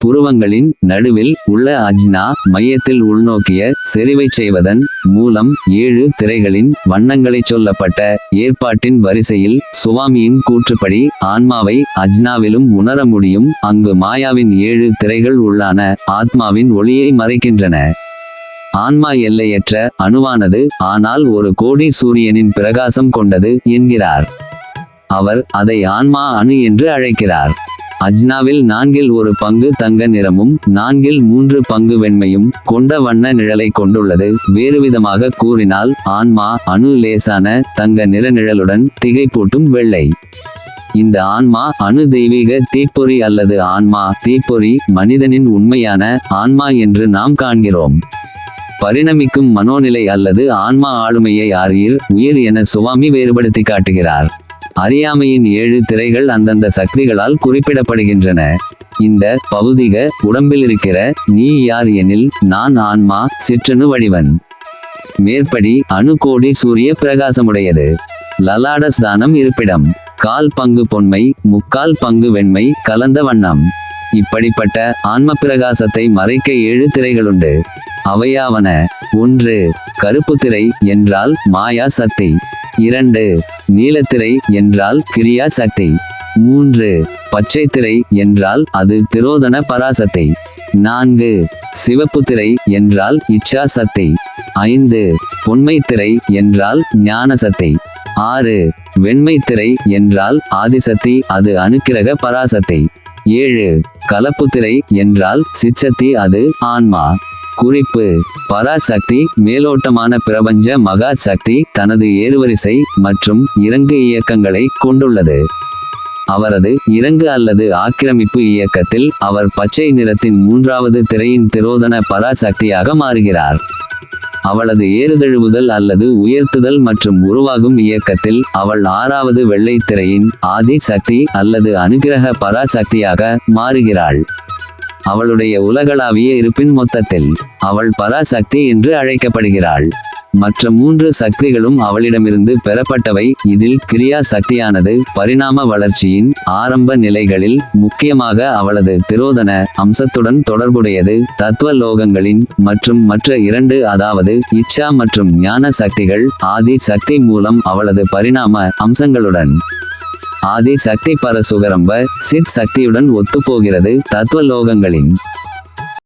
புருவங்களின் நடுவில் உள்ள அஜ்னா மையத்தில் உள்நோக்கிய செறிவைச் செய்வதன் மூலம் ஏழு திரைகளின் வண்ணங்களைச் சொல்லப்பட்ட ஏற்பாட்டின் வரிசையில் சுவாமியின் கூற்றுப்படி ஆன்மாவை அஜ்னாவிலும் உணர முடியும். அங்கு மாயாவின் ஏழு திரைகள் உள்ளான ஆத்மாவின் ஒளியை மறைக்கின்றன. ஆன்மா எல்லையற்ற அணுவானது ஆனால் ஒரு கோடி சூரியனின் பிரகாசம் கொண்டது என்கிறார். அவர் அதை ஆன்மா அணு என்று அழைக்கிறார். அஜ்னாவில் நான்கில் ஒரு பங்கு தங்க நிறமும் நான்கில் மூன்று பங்கு வெண்மையும் கொண்ட வண்ண நிழலை கொண்டுள்ளது. வேறுவிதமாக கூறினால் ஆன்மா அணு லேசான தங்க நிற நிழலுடன் திகைப்பூட்டும் வெள்ளை. இந்த ஆன்மா அணு தெய்வீக தீப்பொறி அல்லது ஆன்மா தீப்பொறி மனிதனின் உண்மையான ஆன்மா என்று நாம் காண்கிறோம். பரிணமிக்கும் மனோநிலை அல்லது ஆன்மா ஆளுமையை ஆரியில் உயிர் என சுவாமி வேறுபடுத்தி காட்டுகிறார். அறியாமையின் ஏழு திரைகள் அந்தந்த சக்திகளால் குறிப்பிடப்படுகின்றன. இந்த பௌதிக உடம்பில் இருக்கிற நீ யார் எனில் நான் ஆன்மா சிற்றணு வடிவன். மேற்படி அணு கோடி சூரிய பிரகாசமுடையது. லலாடஸ்தானம் இருப்பிடம். கால் பங்கு பொன்மை முக்கால் பங்கு வெண்மை கலந்த வண்ணம். இப்படிப்பட்ட ஆன்ம பிரகாசத்தை மறைக்க ஏழு திரைகளுண்டு. அவையாவன ஒன்று கருப்பு திரை என்றால் மாயா சக்தி. இரண்டு நீலத்திரை என்றால் கிரியா சக்தி. மூன்று பச்சை திரை என்றால் அது திரோதன பராசத்தை நான்கு சிவப்பு திரை என்றால் இச்சா சத்தை ஐந்து பொன்மை திரை என்றால் ஞான சத்தை ஆறு வெண்மை திரை என்றால் ஆதிசக்தி அது அணுக்கிரக பராசத்தை ஏழு கலப்பு திரை என்றால் சிச்சத்தி அது ஆன்மா. குறிப்பு பராசக்தி மேலோட்டமான பிரபஞ்ச மகா சக்தி தனது ஏறுவரிசை மற்றும் இறங்கு இயக்கங்களை கொண்டுள்ளது. அவரது இறங்கு அல்லது ஆக்கிரமிப்பு இயக்கத்தில் அவர் பச்சை நிறத்தின் மூன்றாவது திரையின் திரோதன பராசக்தியாக மாறுகிறார். அவளது ஏறுதழுவுதல் அல்லது உயர்த்துதல் மற்றும் உருவாகும் இயக்கத்தில் அவள் ஆறாவது வெள்ளை திரையின் ஆதி சக்தி அல்லது அனுகிரக பராசக்தியாக மாறுகிறாள். அவளுடைய உலகளாவிய இருப்பின் மொத்தத்தில் அவள் பராசக்தி என்று அழைக்கப்படுகிறாள். மற்ற மூன்று சக்திகளும் அவளிடமிருந்து பெறப்பட்டவை. இதில் கிரியா சக்தியானது பரிணாம வளர்ச்சியின் ஆரம்ப நிலைகளில் முக்கியமாக அவளது திரோதன அம்சத்துடன் தொடர்புடையது. தத்துவ லோகங்களின் மற்றும் மற்ற இரண்டு அதாவது இச்சா மற்றும் ஞான சக்திகள் ஆதி சக்தி மூலம் அவளது பரிணாம அம்சங்களுடன் ஆதி சக்தி பரசுகரம்ப சித் சக்தியுடன் ஒத்துப்போகிறது தத்துவ லோகங்களின்